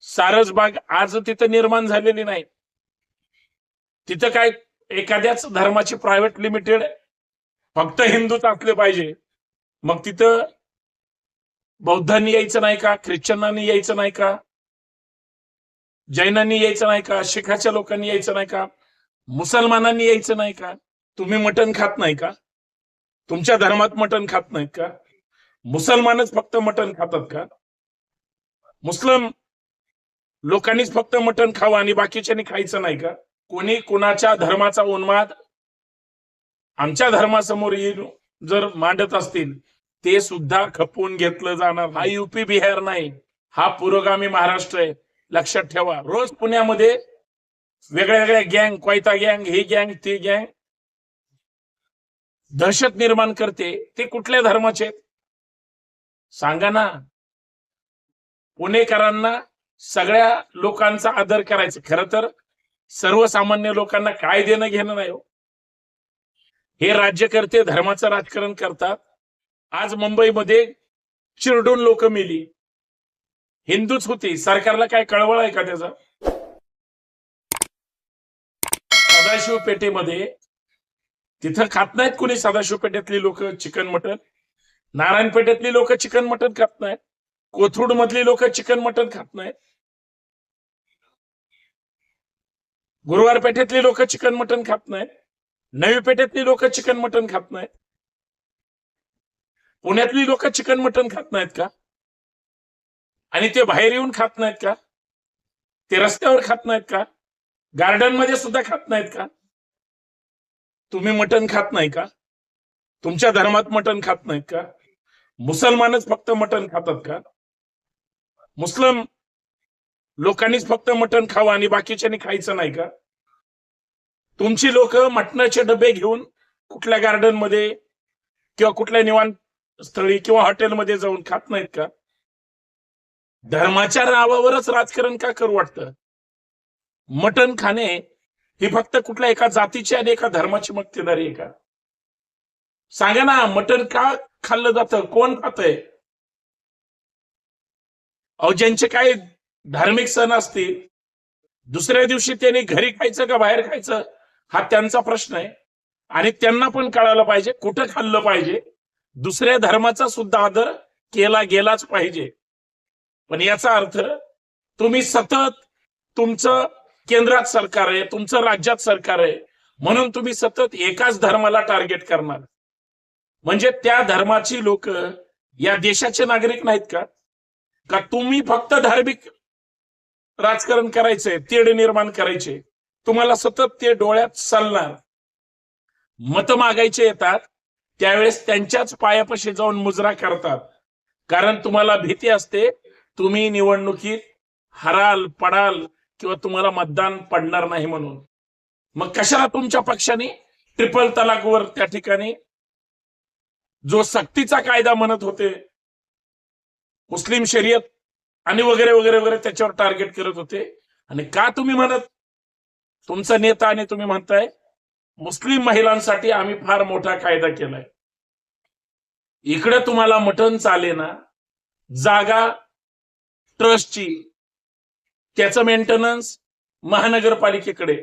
सारसबाग आज तिथं निर्माण झालेली नाही. तिथं काय एखाद्याच धर्माची प्रायव्हेट लिमिटेड फक्त हिंदूच असले पाहिजे. मग तिथं बौद्धांनी यायचं नाही का? ख्रिश्चनांनी यायचं नाही का? जैनांनी यायचं नाही का? शिखाच्या लोकांनी यायचं नाही का? मुसलमानांनी यायचं नाही का? तुम्ही मटण खात नाही का? तुमच्या धर्मात मटण खात नाहीत का? मुसलमानच फक्त मटण खातात का? मुस्लिम लोकांनीच फक्त मटण खावं आणि बाकीच्यांनी खायचं नाही का? कोणी कुणाच्या धर्माचा उन्माद आमच्या धर्मासमोर येऊन जर मांडत असतील ते सुद्धा खपवून घेतलं जाणार. हा युपी बिहार नाही हा पुरोगामी महाराष्ट्र आहे. लक्षात ठेवा रोज पुण्यामध्ये वेगळ्या वेगळ्या गँग कोयता गँग ही गँग ती गँग दहशत निर्माण करते. ते कुठल्या धर्माचे आहेत? सांगा ना. पुणेकरांना सगळ्या लोकांचा आदर करायचा. खर तर सर्वसामान्य लोकांना काय देणं घेणं नाही हो. हे राज्यकर्ते धर्माचं राजकारण करतात. आज मुंबईमध्ये चिरडून लोक मेली. हिंदूच होती. सरकारला काय कळवळ आहे का त्याचा? सदाशिव पेठेमध्ये तिथं खात नाहीत कोणी सदाशिव पेठेतली लोक चिकन मटन? नारायण पेठेतली लोक चिकन मटन खात नाहीत. कोथरूड मधली लोक चिकन मटन खात नाहीत. गुरुवार पेठेतली लोक चिकन मटन खात नाहीत. नवी पेठेतली लोक चिकन मटन खात नाहीत. पुण्यातली लोक चिकन मटन खात नाहीत का? आणि ते बाहेर येऊन खात नाहीत का? ते रस्त्यावर खात नाहीत का? गार्डनमध्ये सुद्धा खात नाहीत का? तुम्ही मटन खात नाही का? तुमच्या धर्मात मटन खात नाहीत का? मुसलमानच फक्त मटन खातात का? मुस्लिम लोकांनीच फक्त मटण खावं आणि बाकीच्यांनी खायचं नाही का? तुमची लोक मटणाचे डबे घेऊन कुठल्या गार्डनमध्ये किंवा कुठल्या निवांत स्थळी किंवा हॉटेलमध्ये जाऊन खात नाहीत का? धर्माच्या नावावरच राजकारण का करू वाटतं? मटण खाणे ही फक्त कुठल्या एका जातीची आणि एका धर्माची मक्तेदारी आहे का? सांगा ना मटण का खाल्लं जातं? कोण खातंय? अहो ज्यांचे काय धार्मिक सण असतील दुसऱ्या दिवशी त्यांनी घरी खायचं का बाहेर खायचं हा त्यांचा प्रश्न आहे. आणि त्यांना पण कळायला पाहिजे कुठं खाल्लं पाहिजे. दुसऱ्या धर्माचा सुद्धा आदर केला गेलाच पाहिजे. पण याचा अर्थ तुम्ही सतत तुमचं केंद्रात सरकार आहे तुमचं राज्यात सरकार आहे म्हणून तुम्ही सतत एकाच धर्माला टार्गेट करणार. म्हणजे त्या धर्माची लोक या देशाचे नागरिक नाहीत का? का तुम्ही फक्त धार्मिक राजकारण करायचंय तेढ निर्माण करायचे तुम्हाला सतत ते डोळ्यात चालणार. मत मागायचे येतात त्यावेळेस त्यांच्याच पायापाशी जाऊन मुजरा करतात. कारण तुम्हाला भीती असते तुम्ही निवडणुकीत हराल पडाल किंवा तुम्हाला मतदान पडणार नाही म्हणून. मग कशाला तुमच्या पक्षाने ट्रिपल तलाकवर त्या ठिकाणी जो सक्तीचा कायदा म्हणत होते मुस्लिम शर्यत आणि वगैरे वगैरे वगैरे त्याच्यावर टार्गेट करत होते. आणि का तुम्ही म्हणत? तुमचा नेता आणि तुम्ही म्हणताय मुस्लिम महिलांसाठी आम्ही फार मोठा कायदा केलाय. इकडे तुम्हाला मटण चालेना जागा ट्रस्टची त्याचं मेंटेनन्स महानगरपालिकेकडे.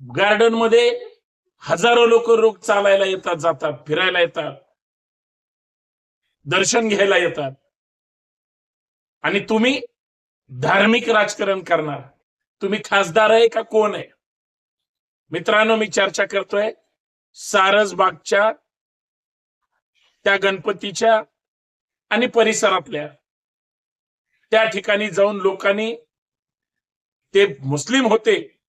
गार्डनमध्ये हजारो लोक रोग चालायला येतात जातात फिरायला येतात. दर्शन घ्यायला येतात. आणि तुम्ही धार्मिक राजकारण करणार. तुम्ही खासदार आहे का कोण आहे? मित्रांनो मी चर्चा करतोय सारसबागच्या त्या गणपतीच्या आणि परिसरातल्या. त्या ठिकाणी जाऊन लोकांनी ते मुस्लिम होते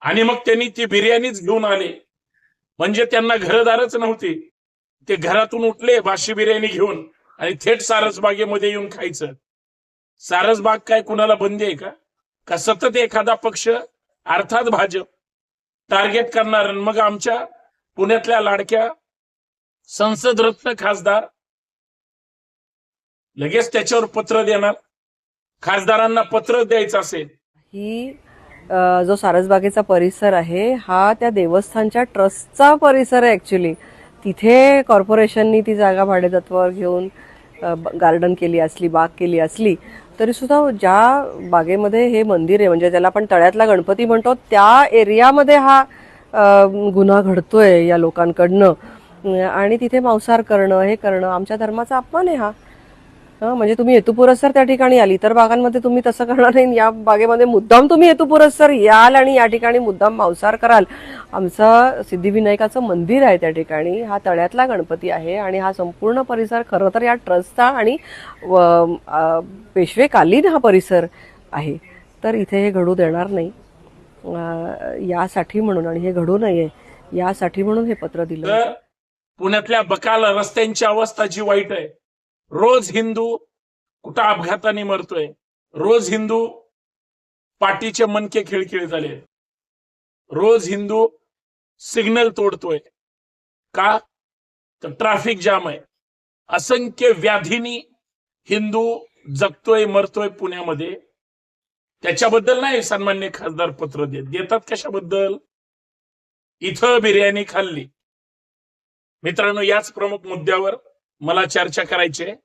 आणि मग त्यांनी ती बिर्याणीच घेऊन आले. म्हणजे त्यांना घरदारच नव्हती. ते घरातून उठले बाशी बिर्याणी घेऊन आणि थेट सारसबागेमध्ये येऊन खायचं. सारसबाग काय कुणाला बंदी आहे का? का सतत एखादा पक्ष अर्थात भाजप टार्गेट करणार आणि मग आमच्या पुण्यातल्या लाडक्या संसद रत्न खासदार लगेच त्याच्यावर पत्र देणार खासदारांना पत्र द्यायचं असेल. ही जो सारसबागेचा परिसर आहे हा त्या देवस्थानच्या ट्रस्टचा परिसर आहे ऍक्च्युली तिथे कॉर्पोरेशननी ती जागा भाडेतत्वावर घेऊन गार्डन केली असली बाग केली असली तरी सुद्धा ज्या बागेमध्ये हे मंदिर आहे म्हणजे त्याला आपण तळ्यातला गणपती म्हणतो त्या एरियामध्ये हा गुन्हा घडतोय या लोकांकडनं. आणि तिथे मांसाहार करणं हे करणं आमच्या धर्माचा अपमान आहे हा. म्हणजे तुम्ही हेतुपुरस्सर त्या ठिकाणी आली इतर बागांमध्ये तुम्ही तसं करणार नाही. या बागेमध्ये मुद्दाम तुम्ही हेतुपुरस्सर याल आणि या ठिकाणी मुद्दाम मांसाहार कराल. आमचं सिद्धिविनायकाचं मंदिर आहे त्या ठिकाणी. हा तळ्यातला गणपती आहे आणि हा संपूर्ण परिसर खरं तर या ट्रस्टचा आणि पेशवेकालीन हा परिसर आहे. तर इथे हे घडू देणार नाही. यासाठी म्हणून आणि हे घडू नये यासाठी म्हणून हे पत्र दिलं पुण्यातल्या बकाल रस्त्यांची अवस्था जी वाईट आहे रोज हिंदू कुठं अपघाताने मरतोय रोज हिंदू पाठीचे मनके खिळखिळे झाले रोज हिंदू सिग्नल तोडतोय. का? तर ट्रॅफिक जाम आहे. असंख्य व्याधीनी हिंदू जगतोय मरतोय पुण्यामध्ये. त्याच्याबद्दल नाही सन्मान्य खासदार पत्र देत. देतात कशाबद्दल? इथं बिर्याणी खाल्ली. मित्रांनो याच प्रमुख मुद्द्यावर मला चर्चा करायची आहे.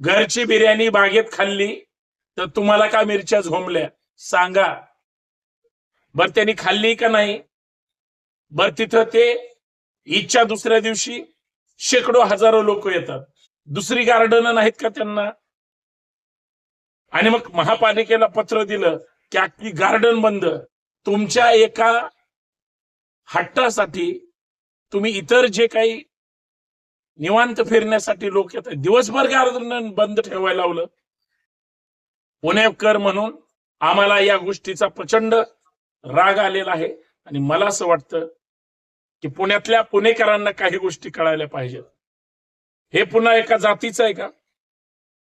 घरची बिर्याणी बागेत खाल्ली तर तुम्हाला का मिरच्या झोंबल्या? सांगा. बर त्यांनी खाल्ली का नाही? बर तिथं ते ईदच्या दुसऱ्या दिवशी शेकडो हजारो लोक येतात. दुसरी गार्डन नाहीत का त्यांना? आणि मग महापालिकेला पत्र दिलं की अख्खी गार्डन बंद. तुमच्या एका हट्टासाठी तुम्ही इतर जे काही निवांत फिरण्यासाठी लोक येतात. दिवसभर गार्डन बंद ठेवायला लावलं. पुणेकर म्हणून आम्हाला या गोष्टीचा प्रचंड राग आलेला आहे. आणि मला असं वाटतं की पुण्यातल्या पुणेकरांना काही गोष्टी कळायला पाहिजेत. हे पुन्हा एका जातीचं आहे का?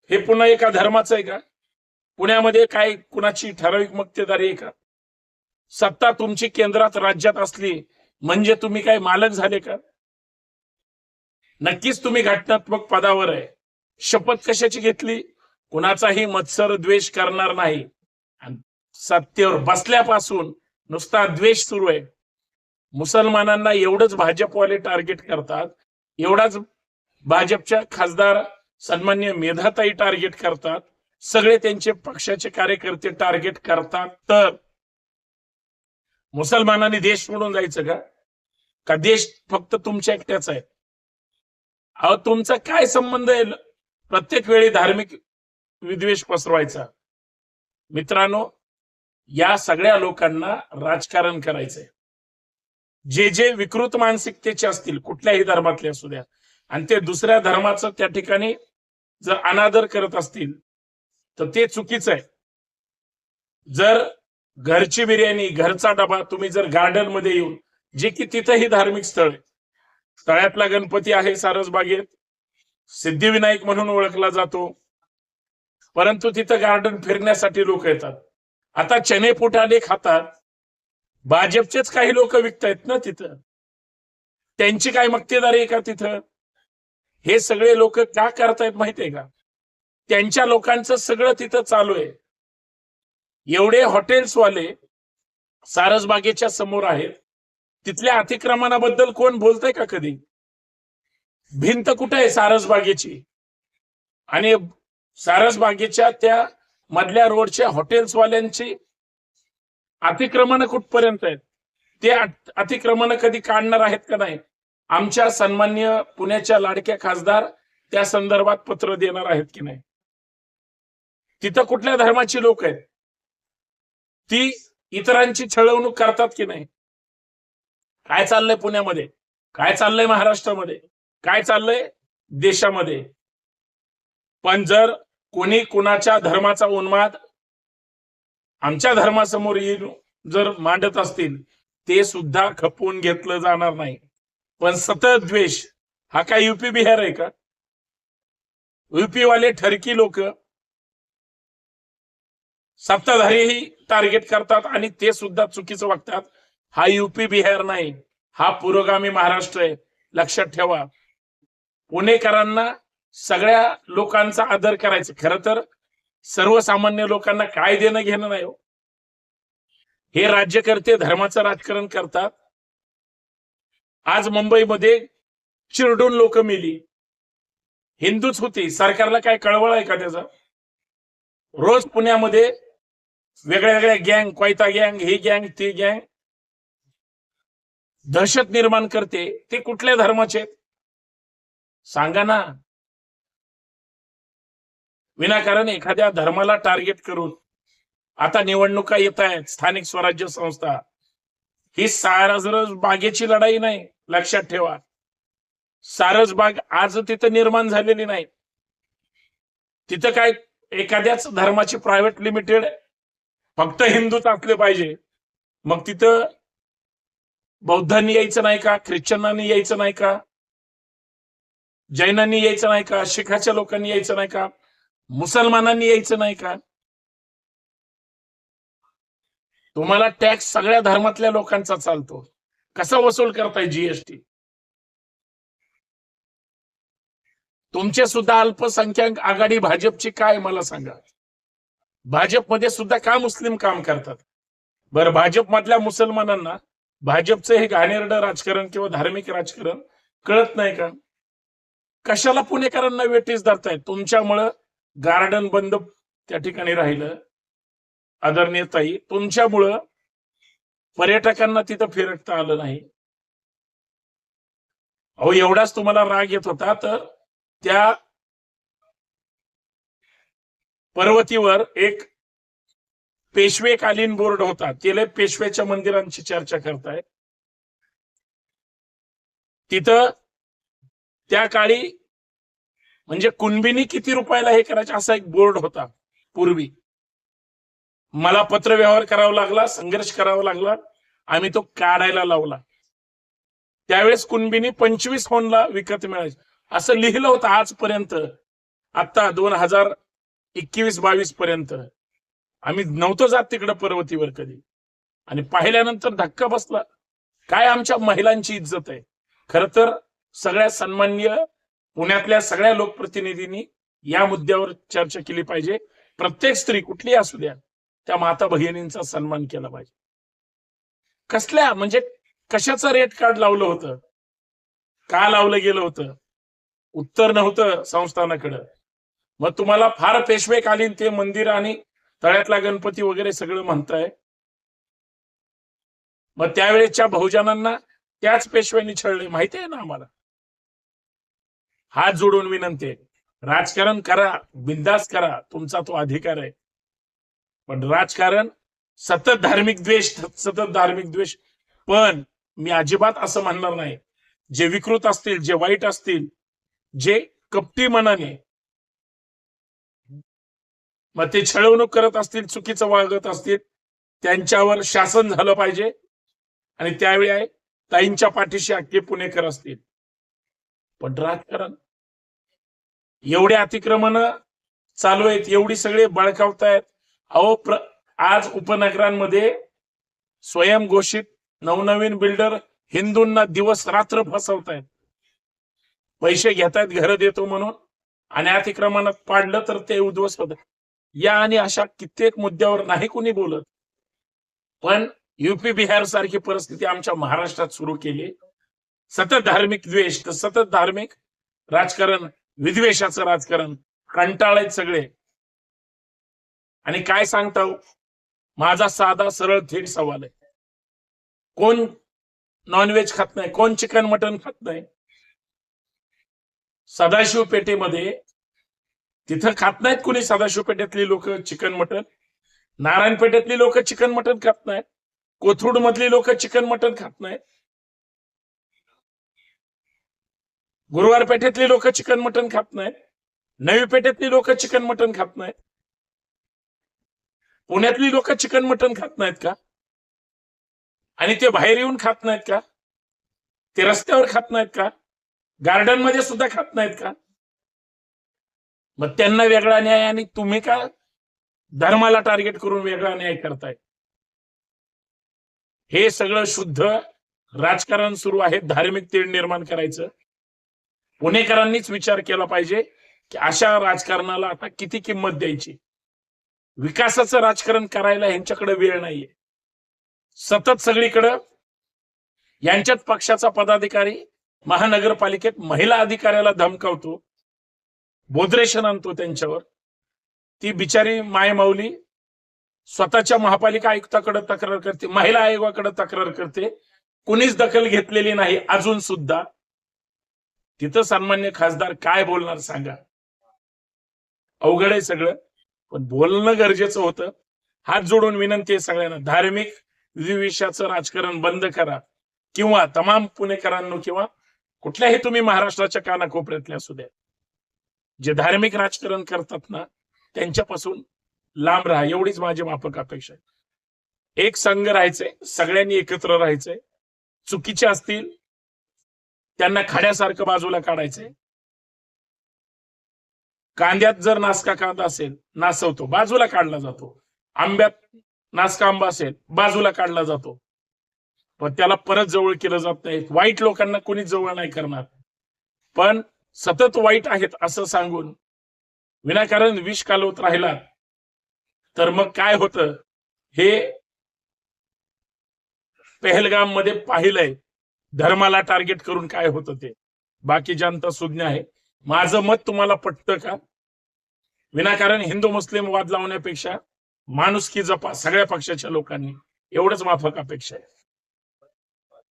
हे पुन्हा एका धर्माचं आहे का? पुण्यामध्ये काय कुणाची ठराविक मक्तेदारी आहे का? सत्ता तुमची केंद्रात राज्यात असली म्हणजे तुम्ही काय मालक झाले का? नक्कीच तुम्ही घटनात्मक पदावर आहे. शपथ कशाची घेतली? कुणाचाही मत्सर द्वेष करणार नाही. सत्तेवर बसल्यापासून नुसता द्वेष सुरू आहे. मुसलमानांना एवढंच भाजपवाले टार्गेट करतात. एवढाच भाजपच्या खासदार सन्मान्य मेधाताई टार्गेट करतात. सगळे त्यांचे पक्षाचे कार्यकर्ते टार्गेट करतात. तर मुसलमानांनी देश सोडून जायचं का? का देश फक्त तुमच्या एकट्याचा आहे? अहो तुमचा काय संबंध आहे? प्रत्येक वेळी धार्मिक विद्वेष पसरवायचा. मित्रांनो या सगळ्या लोकांना राजकारण करायचंय. जे जे विकृत मानसिकतेचे असतील कुठल्याही धर्मातले असू द्या आणि ते दुसऱ्या धर्माचं त्या ठिकाणी जर अनादर करत असतील तर ते चुकीचं आहे. जर घरची बिर्याणी घरचा डबा तुम्ही जर गार्डनमध्ये येऊन जे की तिथंही धार्मिक स्थळ आहे तळ्यातला गणपती आहे सारसबागेत सिद्धिविनायक म्हणून ओळखला जातो. परंतु तिथं गार्डन फिरण्यासाठी लोक येतात. आता चने फुटाणे खातात. भाजपचेच काही लोक विकतायत ना तिथं. त्यांची काय मक्तेदारी आहे का तिथं? हे सगळे लोक का करतायत माहितीये का? त्यांच्या लोकांचं सगळं तिथं चालू आहे. एवढे हॉटेल्सवाले सारसबागेच्या समोर आहेत. तिथल्या अतिक्रमणाबद्दल कोण बोलतय का कधी? भिंत कुठे आहे सारसबागेची आणि सारसबागेच्या त्या मधल्या रोडच्या हॉटेल्सवाल्यांची अतिक्रमण कुठपर्यंत आहेत? ते अतिक्रमण कधी काढणार आहेत का नाही? आमच्या सन्मान्य पुण्याच्या लाडक्या खासदार त्या संदर्भात पत्र देणार आहेत की नाही? तिथं कुठल्या धर्माची लोक आहेत? ती इतरांची छळवणूक करतात की नाही? काय चाललंय पुण्यामध्ये? काय चाललंय महाराष्ट्रामध्ये? काय चाललंय देशामध्ये? पण जर कोणी कुणाच्या धर्माचा उन्माद आमच्या धर्मासमोर येऊन जर मांडत असतील ते सुद्धा खपवून घेतलं जाणार नाही. पण सतत द्वेष हा काय युपी बिहार आहे का? युपी वाले ठरकी लोक सत्ताधारीही टार्गेट करतात आणि ते सुद्धा चुकीचं वागतात. हा युपी बिहार नाही हा पुरोगामी महाराष्ट्र आहे. लक्षात ठेवा. पुणेकरांना सगळ्या लोकांचा आदर करायचा. खर तर सर्वसामान्य लोकांना काय देणं घेणं नाही हो. हे राज्यकर्ते धर्माचं राजकारण करतात. आज मुंबईमध्ये चिरडून लोक मेली. हिंदूच होती. सरकारला काय कळवळ आहे का त्याचा? रोज पुण्यामध्ये वेगळ्या वेगळ्या गँग कोयता गँग ही गँग ती गँग दहशत निर्माण करते ते कुठल्या धर्माचे आहेत? सांगा ना. विनाकारण एखाद्या धर्माला टार्गेट करून आता निवडणुका येत आहेत स्थानिक स्वराज्य संस्था. ही सारसरस बागेची लढाई नाही लक्षात ठेवा. सारस बाग आज तिथं निर्माण झालेली नाही. तिथं काय एखाद्याच धर्माची प्रायव्हेट लिमिटेड फक्त हिंदूच असले पाहिजे. मग तिथं बौद्धांनी यायचं नाही का? ख्रिश्चनांनी यायचं नाही का? जैनांनी यायचं नाही का? शिखाच्या लोकांनी यायचं नाही का? मुसलमानांनी यायचं नाही का? तुम्हाला टॅक्स सगळ्या धर्मातल्या लोकांचा चालतो. कसा वसूल करताय जीएसटी तुमचे सुद्धा अल्पसंख्याक आघाडी भाजपची काय मला सांगा. भाजपमध्ये सुद्धा का मुस्लिम काम करतात? बरं भाजपमधल्या मुसलमानांना भाजपचं हे घाणेरडं राजकारण किंवा धार्मिक राजकारण कळत नाही का? कशाला पुणेकरांना वेटीस धरतायत? तुमच्यामुळं गार्डन बंद त्या ठिकाणी राहिलं. आदरणीय ताई तुमच्यामुळं पर्यटकांना तिथं फिरकता आलं नाही. अहो एवढाच तुम्हाला राग येत होता तर त्या पर्वतीवर एक पेशवेकालीन बोर्ड होता. तिला पेशव्याच्या मंदिरांची चर्चा करताय तिथं त्या काळी म्हणजे कुणबिनी किती रुपयाला हे करायचे असा एक बोर्ड होता पूर्वी. मला पत्रव्यवहार करावा लागला संघर्ष करावा लागला आम्ही तो काढायला लावला. त्यावेळेस कुणबिनी पंचवीस होनला विकत मिळायचे. असं लिहिलं होतं आजपर्यंत. आता दोन हजार एकवीस बावीस पर्यंत. आम्ही नव्हतो जात तिकडं पर्वतीवर कधी. आणि पाहिल्यानंतर धक्का बसला. काय आमच्या महिलांची इज्जत आहे? खर तर सगळ्या सन्मान्य पुण्यातल्या सगळ्या लोकप्रतिनिधींनी या मुद्द्यावर चर्चा केली पाहिजे. प्रत्येक स्त्री कुठली असू द्या त्या माता भगिनींचा सन्मान केला पाहिजे. कसल्या म्हणजे कशाचं रेट कार्ड लावलं होतं? का लावलं गेलं होतं? उत्तर नव्हतं संस्थानाकडं. मग तुम्हाला फार पेशवेकालीन ते मंदिर आणि तळ्यातला गणपती वगैरे सगळं म्हणताय. मग त्यावेळेच्या बहुजनांना त्याच पेशव्यांनी छळले माहिती आहे ना आम्हाला? हात जोडून विनंती आहे. राजकारण करा बिंदास करा तुमचा तो अधिकार आहे. पण राजकारण सतत धार्मिक द्वेष सतत धार्मिक द्वेष. पण मी अजिबात असं म्हणणार नाही. जे विकृत असतील जे वाईट असतील जे कपटी मनाने मग ते छळवणूक करत असतील चुकीचं वागत असतील त्यांच्यावर शासन झालं पाहिजे. आणि त्यावेळी आहे ताईंच्या पाठीशी अख्खे पुणेकर असतील. पण राजकारण. एवढे अतिक्रमण चालू आहेत एवढी सगळे बळकावतायत. अहो प्र आज उपनगरांमध्ये स्वयंघोषित नवनवीन बिल्डर हिंदूंना दिवस रात्र फसवतायत. पैसे घेतायत घर देतो म्हणून. आणि अतिक्रमणात पाडलं तर ते उद्ध्वस्त होत या आणि अशा कित्येक मुद्द्यावर नाही कोणी बोलत. पण युपी बिहार सारखी परिस्थिती आमच्या महाराष्ट्रात सुरू केली. सतत धार्मिक द्वेष तर सतत धार्मिक राजकारण विद्वेषाचं राजकारण कंटाळेत सगळे. आणि काय सांगता हो? माझा साधा सरळ थेट सवाल आहे. कोण नॉनव्हेज खात नाही? कोण चिकन मटन खात नाही? सदाशिव पेठेमध्ये तिथं खात नाहीत कुणी? सदाशिव पेठेतली लोक चिकन मटन. नारायण पेठेतली लोक चिकन मटन खात नाहीत. कोथरूड मधली लोक चिकन मटन खात नाहीत. गुरुवार पेठेतली लोक चिकन मटन खात नाहीत. नवी पेठेतली लोक चिकन मटन खात नाहीत. पुण्यातली लोक चिकन मटन खात नाहीत का? आणि ते बाहेर येऊन खात नाहीत का? ते रस्त्यावर खात नाहीत का? गार्डनमध्ये सुद्धा खात नाहीत का? मग त्यांना वेगळा न्याय आणि तुम्ही का धर्माला टार्गेट करून वेगळा न्याय करताय? हे सगळं शुद्ध राजकारण सुरू आहे धार्मिक तीळ निर्माण करायचं. पुणेकरांनीच विचार केला पाहिजे की अशा राजकारणाला आता किती किंमत द्यायची? विकासाचं राजकारण करायला यांच्याकडे वेळ नाहीये. सतत सगळीकडं यांच्यात पक्षाचा पदाधिकारी महानगरपालिकेत महिला अधिकाऱ्याला धमकावतो. बोधरेशन आणतो त्यांच्यावर. ती बिचारी मायमाऊली स्वतःच्या महापालिका आयुक्ताकडे तक्रार करते महिला आयोगाकडे तक्रार करते. कुणीच दखल घेतलेली नाही अजून सुद्धा. तिथं सन्मान्य खासदार काय बोलणार सांगा. अवघड आहे सगळं पण बोलणं गरजेचं होतं. हात जोडून विनंती आहे सगळ्यांना धार्मिक विविषयाचं राजकारण बंद करा. किंवा तमाम पुणेकरांनो किंवा कुठल्याही तुम्ही महाराष्ट्राच्या कानाकोपऱ्यातल्या असू द्या. जे धार्मिक राजकारण करतात ना त्यांच्यापासून लांब राहा. एवढीच माझी माफक अपेक्षा आहे. एक संघ राहायचे सगळ्यांनी एकत्र राहायचे. चुकीचे असतील त्यांना खड्यासारखं बाजूला काढायचंय कांद्यात जर नासका कांदा असेल नासवतो. बाजूला काढला जातो. आंब्यात नासका आंबा असेल बाजूला काढला जातो. पण त्याला परत जवळ केलं जात नाही. वाईट लोकांना कुणी जवळ नाही करणार. पण सतत वाईट आहेत असं सांगून विनाकारण विष कालवत राहिला तर मग काय होतं? हे पहलगाममध्ये पाहिलंय धर्माला टार्गेट करून काय होतं ते? बाकी जनता सुज्ञ आहे. माझं मत तुम्हाला पटतं का? विनाकारण हिंदू मुस्लिम वाद लावण्यापेक्षा माणुसकी जपा सगळ्या पक्षाच्या लोकांनी. एवढंच माफक अपेक्षा आहे.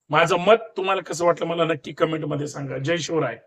माझं मत तुम्हाला कसं वाटलं? मला नक्की कमेंटमध्ये सांगा. जय शिवराय.